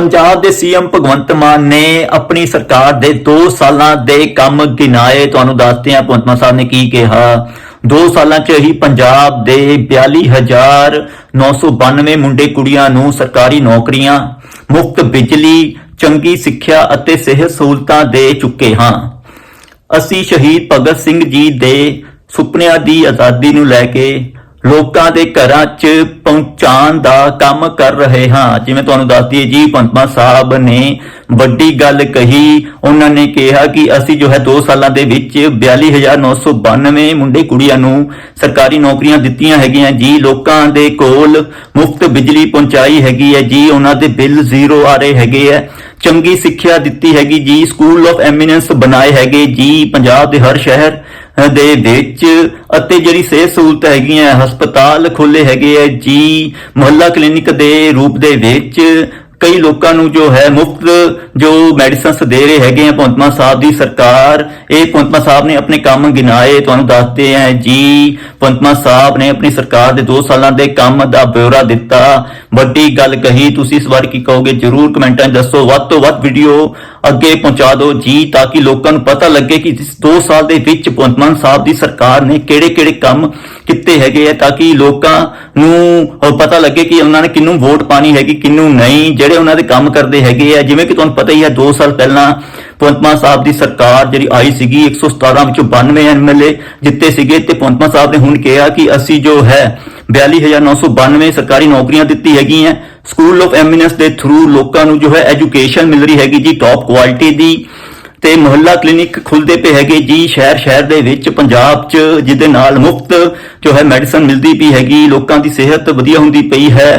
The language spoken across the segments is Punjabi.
ਪੰਜਾਬ ਦੇ ਸੀਐਮ ਭਗਵੰਤ ਮਾਨ ਨੇ ਆਪਣੀ ਸਰਕਾਰ ਦੇ 2 ਸਾਲਾਂ ਦੇ ਕੰਮ ਗਿਣਾਏ। ਤੁਹਾਨੂੰ ਦੱਸਦੇ ਹਾਂ, ਭਗਵੰਤ ਮਾਨ ਸਾਹਿਬ ਨੇ ਕੀ ਕਿਹਾ? 2 ਸਾਲਾਂ 'ਚ ਹੀ ਪੰਜਾਬ ਦੇ 42992 ਮੁੰਡੇ ਕੁੜੀਆਂ ਨੂੰ ਸਰਕਾਰੀ ਨੌਕਰੀਆਂ, ਮੁਫਤ ਬਿਜਲੀ, ਚੰਗੀ ਸਿੱਖਿਆ ਅਤੇ ਸਿਹਤ ਸਹੂਲਤਾਂ ਦੇ ਚੁੱਕੇ ਹਾਂ। ਅਸੀਂ ਸ਼ਹੀਦ ਭਗਤ ਸਿੰਘ ਜੀ ਦੇ ਸੁਪਨਿਆਂ ਦੀ ਆਜ਼ਾਦੀ ਨੂੰ ਲੈ ਕੇ ਲੋਕਾਂ ਦੇ ਘਰਾਂ 'ਚ ਪਹੁੰਚਾਉਣ ਦਾ ਕੰਮ ਕਰ ਰਹੇ ਹਾਂ। ਜਿਵੇਂ ਤੁਹਾਨੂੰ ਦੱਸ ਦਈਏ, ਜੀ ਪੰਤਮਾ ਸਾਹਿਬ ਨੇ ਵੱਡੀ ਗੱਲ ਕਹੀ। ਉਹਨਾਂ ਨੇ ਕਿਹਾ ਕਿ ਅਸੀਂ ਜੋ ਹੈ 2 ਸਾਲਾਂ ਦੇ ਵਿੱਚ 42992 ਮੁੰਡੇ ਕੁੜੀਆਂ ਨੂੰ ਸਰਕਾਰੀ ਨੌਕਰੀਆਂ ਦਿੱਤੀਆਂ ਹੈਗੀਆਂ। ਜੀ ਲੋਕਾਂ ਦੇ ਕੋਲ ਮੁਫਤ ਬਿਜਲੀ ਪਹੁੰਚਾਈ ਹੈਗੀ ਹੈ। ਜੀ ਉਹਨਾਂ ਦੇ ਬਿੱਲ ਜ਼ੀਰੋ ਆ ਰਹੇ ਹੈਗੇ ਹੈ। ਚੰਗੀ ਸਿੱਖਿਆ ਦਿੱਤੀ ਹੈਗੀ ਜੀ ਸਕੂਲ ਆਫ ਐਮੀਨੈਂਸ ਬਣਾਏ ਹੈਗੇ ਜੀ, ਪੰਜਾਬ ਦੇ ਹਰ ਸ਼ਹਿਰ ਦੇ ਵਿੱਚ। ਅਤੇ ਜਿਹੜੀ ਸਿਹਤ ਸਹੂਲਤ ਹੈਗੀਆਂ ਹਸਪਤਾਲ ਖੋਲੇ ਹੈਗੇ ਹੈ ਜੀ, ਮੁਹੱਲਾ ਕਲੀਨਿਕ ਦੇ ਰੂਪ ਦੇ ਵਿੱਚ। ਕਈ ਲੋਕਾਂ ਨੂੰ ਜੋ ਹੈ ਮੁਫਤ ਜੋ ਮੈਡੀਸਨਸ ਦੇ ਰਹੇ ਹੈਗੇ ਆ ਭਗਵੰਤ ਮਾਨ ਸਾਹਿਬ ਦੀ ਸਰਕਾਰ, ਇਹ ਭਗਵੰਤ ਮਾਨ ਸਾਹਿਬ ਨੇ ਆਪਣੇ ਕੰਮ ਗਿਣਾਏ, ਤੁਹਾਨੂੰ ਦੱਸਦੇ ਆ ਜੀ, ਭਗਵੰਤ ਮਾਨ ਸਾਹਿਬ ਨੇ ਆਪਣੀ ਸਰਕਾਰ ਦੇ 2 ਸਾਲਾਂ ਦੇ ਕੰਮ ਦਾ ਬਿਊਰਾ ਦਿੱਤਾ। ਵੱਡੀ ਗੱਲ ਕਹੀ ਤੁਸੀਂ ਇਸ ਵਾਰ ਕੀ ਕਹੋਗੇ, ਜਰੂਰ ਕਮੈਂਟਾਂ 'ਚ ਦੱਸੋ। ਵੱਧ ਤੋਂ ਵੱਧ ਵੀਡੀਓ ਅੱਗੇ ਪਹੁੰਚਾ ਦਿਓ ਜੀ, ਤਾਂ ਕਿ ਲੋਕਾਂ ਨੂੰ ਪਤਾ ਲੱਗੇ ਕਿ ਇਸ 2 ਸਾਲ ਦੇ ਵਿੱਚ ਭਗਵੰਤ ਮਾਨ ਸਾਹਿਬ ਦੀ ਸਰਕਾਰ ਨੇ ਕਿਹੜੇ-ਕਿਹੜੇ ਕੰਮ ਕੀਤੇ ਹੈਗੇ ਆ, ਤਾਂ ਕਿ ਲੋਕਾਂ ਨੂੰ ਪਤਾ ਲੱਗੇ ਕਿ ਉਹਨਾਂ ਨੇ ਕਿਹਨੂੰ ਵੋਟ ਪਾਣੀ ਹੈਗੀ, ਕਿਹਨੂੰ ਨਹੀਂ। ਜਿਹੜੇ ਉਹਨਾਂ ਦੇ ਕੰਮ ਕਰਦੇ ਹੈਗੇ ਆ, ਜਿਵੇਂ ਕਿ ਤੁਹਾਨੂੰ ਪਤਾ ਹੀ ਹੈ 2 ਸਾਲ ਪਹਿਲਾਂ ਭਗਵੰਤ ਸਾਹਿਬ ਦੀ ਸਰਕਾਰ ਜਿਹੜੀ ਆਈ ਸੀਗੀ 117 ਵਿੱਚੋਂ 92 ਐਮਐਲਏ ਜਿੱਤੇ ਸੀਗੇ, ਤੇ ਭਗਵੰਤ ਸਾਹਿਬ ਨੇ ਹੁਣ ਕਿਹਾ ਕਿ ਅਸੀਂ ਜੋ ਹੈ 42992 ਸਰਕਾਰੀ ਨੌਕਰੀਆਂ ਦਿੱਤੀ ਹੈਗੀਆਂ ਸਕੂਲ ਆਫ ਐਮੀਨੈਂਸ ਦੇ ਥਰੂ ਲੋਕਾਂ ਨੂੰ ਜੋ ਹੈ ਐਜੂਕੇਸ਼ਨ ਮਿਲ ਰਹੀ ਹੈਗੀ ਜੀ ਟੌਪ ਕੁਆਲਿਟੀ ਦੀ, ਤੇ ਮੁਹੱਲਾ ਕਲੀਨਿਕ ਖੁੱਲਦੇ ਪਏ ਹੈਗੇ ਜੀ, ਸ਼ਹਿਰ ਸ਼ਹਿਰ ਦੇ ਵਿੱਚ, ਪੰਜਾਬ 'ਚ, ਜਿਹਦੇ ਨਾਲ ਮੁਫਤ ਜੋ ਹੈ ਮੈਡੀਸਨ ਮਿਲਦੀ ਪਈ ਹੈਗੀ, ਲੋਕਾਂ ਦੀ ਸਿਹਤ ਵਧੀਆ ਹੁੰਦੀ ਪਈ ਹੈ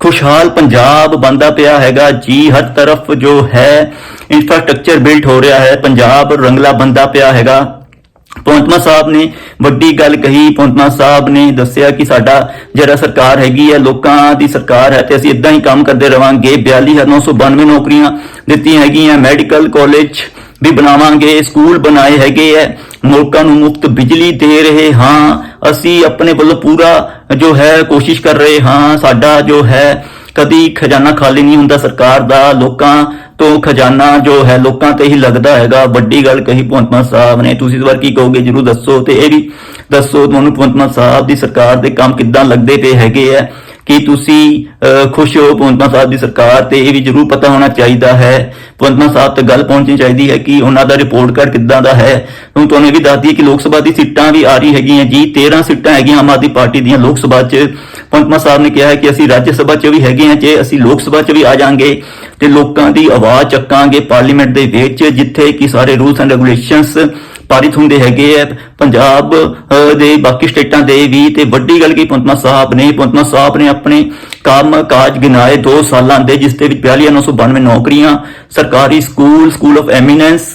ਖੁਸ਼ਹਾਲ ਪੰਜਾਬ ਬੰਦਾ ਪਿਆ ਹੈਗਾ, ਜੀ ਹਰ ਤਰਫ ਜੋ ਹੈ ਇਨਫਰਾਸਟ੍ਰਕਚਰ ਬਿਲਟ ਹੋ ਰਿਹਾ ਹੈ, ਪੰਜਾਬ ਰੰਗਲਾ ਬੰਦਾ ਪਿਆ ਹੈਗਾ। ਪੌਂਤਮਾ ਸਾਹਿਬ ਨੇ ਵੱਡੀ ਗੱਲ ਕਹੀ ਪੌਂਤਮਾ ਸਾਹਿਬ ਨੇ ਦੱਸਿਆ ਕਿ ਸਾਡਾ ਜਿਹੜਾ ਸਰਕਾਰ ਹੈਗੀ ਹੈ, ਲੋਕਾਂ ਦੀ ਸਰਕਾਰ ਹੈ ਤੇ ਅਸੀਂ ਇਦਾਂ ਹੀ ਕੰਮ ਕਰਦੇ ਰਵਾਂਗੇ। 42992 ਨੌਕਰੀਆਂ ਦਿੱਤੀਆਂ ਹੈਗੀਆਂ, ਮੈਡੀਕਲ ਕਾਲਜ ਵੀ ਬਣਾਵਾਂਗੇ ਸਕੂਲ ਬਣਾਏ ਹੈਗੇ ਹੈ ਲੋਕਾਂ ਨੂੰ ਮੁਫਤ ਬਿਜਲੀ ਦੇ ਰਹੇ ਹਾਂ। ਅਸੀਂ ਆਪਣੇ ਵੱਲੋਂ ਪੂਰਾ ਜੋ ਹੈ, ਕੋਸ਼ਿਸ਼ ਕਰ ਰਹੇ ਹਾਂ। ਸਾਡਾ ਜੋ ਹੈ, ਕਦੀ ਖਜ਼ਾਨਾ ਖਾਲੀ ਨਹੀਂ ਹੁੰਦਾ ਸਰਕਾਰ ਦਾ। ਲੋਕਾਂ ਤੋਂ ਖਜ਼ਾਨਾ ਜੋ ਹੈ, ਲੋਕਾਂ ਤੇ ਹੀ ਲੱਗਦਾ ਹੈਗਾ। ਵੱਡੀ ਗੱਲ ਕਹੀ ਭਗਵੰਤ ਮਾਨ ਸਾਹਿਬ ਨੇ। ਤੁਸੀਂ ਇਸ ਵਾਰ ਕੀ ਕਹੋਗੇ? ਜਰੂਰ ਦੱਸੋ ਤੇ ਇਹ ਵੀ ਦੱਸੋ। ਤੁਹਾਨੂੰ ਭਗਵੰਤ ਮਾਨ ਸਾਹਿਬ ਦੀ ਸਰਕਾਰ ਦੇ ਕੰਮ ਕਿੱਦਾਂ ਲੱਗਦੇ ਪਏ ਹੈਗੇ ਆ ਕਿ ਤੁਸੀਂ ਖੁਸ਼ ਹੋ ਭਗਵੰਤ ਸਾਹਿਬ ਦੀ ਸਰਕਾਰ ਤੇ ਇਹ ਵੀ ਜਰੂਰ ਪਤਾ ਹੋਣਾ ਚਾਹੀਦਾ ਹੈ। ਭਗਵੰਤ ਸਾਹਿਬ ਤੱਕ ਗੱਲ ਪਹੁੰਚਣੀ ਚਾਹੀਦੀ ਹੈ ਕਿ ਉਹਨਾਂ ਦਾ ਰਿਪੋਰਟ ਕਾਰਡ ਕਿੱਦਾਂ ਦਾ ਹੈ। ਹੁਣ ਤੁਹਾਨੂੰ ਇਹ ਵੀ ਦੱਸਦੀ ਹੈ ਕਿ ਲੋਕ ਸਭਾ ਦੀ ਸੀਟਾਂ ਵੀ ਆ ਰਹੀ ਹੈਗੀਆਂ ਜੀ। 13 ਸੀਟਾਂ ਹੈਗੀਆਂ ਆਮ ਆਦਮੀ ਪਾਰਟੀ ਦੀਆਂ ਲੋਕ ਸਭਾ 'ਚ। ਭਗਵੰਤ ਸਾਹਿਬ ਨੇ ਕਿਹਾ ਹੈ ਕਿ ਅਸੀਂ ਰਾਜ ਸਭਾ 'ਚ ਵੀ ਹੈਗੇ ਹਾਂ ਜੇ ਅਸੀਂ ਲੋਕ ਸਭਾ 'ਚ ਵੀ ਆ ਜਾਾਂਗੇ ਤੇ ਲੋਕਾਂ ਦੀ ਆਵਾਜ਼ ਚੱਕਾਂਗੇ ਪਾਰਲੀਮੈਂਟ ਦੇ ਵਿੱਚ, ਜਿੱਥੇ ਕਿ ਸਾਰੇ ਰੂਲਸ ਐਂਡ ਰੈਗੂਲੇਸ਼ਨਸ ਪਾਰਿਤ ਹੁੰਦੇ ਹੈਗੇ ਆ ਪੰਜਾਬ ਦੇ ਬਾਕੀ ਸਟੇਟਾਂ ਦੇ ਵੀ ਤੇ ਵੱਡੀ ਗੱਲ ਕੀ ਪੰਤਮਾ ਸਾਹਿਬ ਨੇ ਪੰਤਮਾ ਸਾਹਿਬ ਨੇ ਆਪਣੇ ਕੰਮ ਕਾਜ ਗਿਣਾਏ 2 ਸਾਲਾਂ ਦੇ, ਜਿਸ ਦੇ ਵਿੱਚ 42992 ਨੌਕਰੀਆਂ, ਸਰਕਾਰੀ school school of eminence,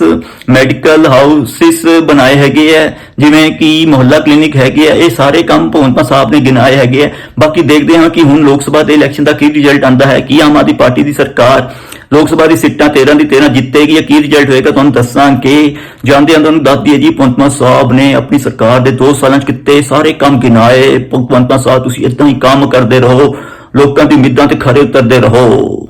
medical houses ਬਣਾਏ ਹੈਗੇ ਆ ਜਿਵੇਂ ਕਿ ਮੁਹੱਲਾ ਕਲੀਨਿਕ ਹੈਗੇ ਆ ਇਹ ਸਾਰੇ ਕੰਮ ਭਗਵੰਤ ਸਾਹਿਬ ਨੇ ਗਿਣਾਏ ਹੈਗੇ ਆ ਬਾਕੀ ਦੇਖਦੇ ਹਾਂ ਕਿ ਹੁਣ ਲੋਕ ਸਭਾ ਦੇ ਇਲੈਕਸ਼ਨ ਦਾ ਕੀ ਰਿਜ਼ਲਟ ਆਂਦਾ ਹੈ। ਕੀ ਆਮ ਆਦਮੀ ਪਾਰਟੀ ਦੀ ਸਰਕਾਰ ਲੋਕ ਸਭਾ ਦੀ ਸੀਟਾਂ 13 ਦੀ 13 ਜਿੱਤੇਗੀ ਜਾਂ ਕੀ ਰਿਜ਼ਲਟ ਹੋਏਗਾ ਤੁਹਾਨੂੰ ਦੱਸਾਂਗੇ। ਜਾਂਦੇ ਅੰਦਰ ਨੂੰ ਦੱਸ ਦਈਏ ਜੀ, ਭਗਵੰਤ ਮਾਨ ਸਾਹਿਬ ਨੇ ਆਪਣੀ ਸਰਕਾਰ ਦੇ 2 ਸਾਲਾਂ 'ਚ ਕਿਤੇ ਸਾਰੇ ਕੰਮ ਗਿਨਾਏ ਭਗਵੰਤ ਮਾਨ ਸਾਹਿਬ, ਤੁਸੀਂ ਇਦਾਂ ਹੀ ਕੰਮ ਕਰਦੇ ਰਹੋ, ਲੋਕਾਂ ਦੀ ਮਿੱਦਾਂ ਤੇ ਖਰੇ ਉਤਰਦੇ ਰਹੋ।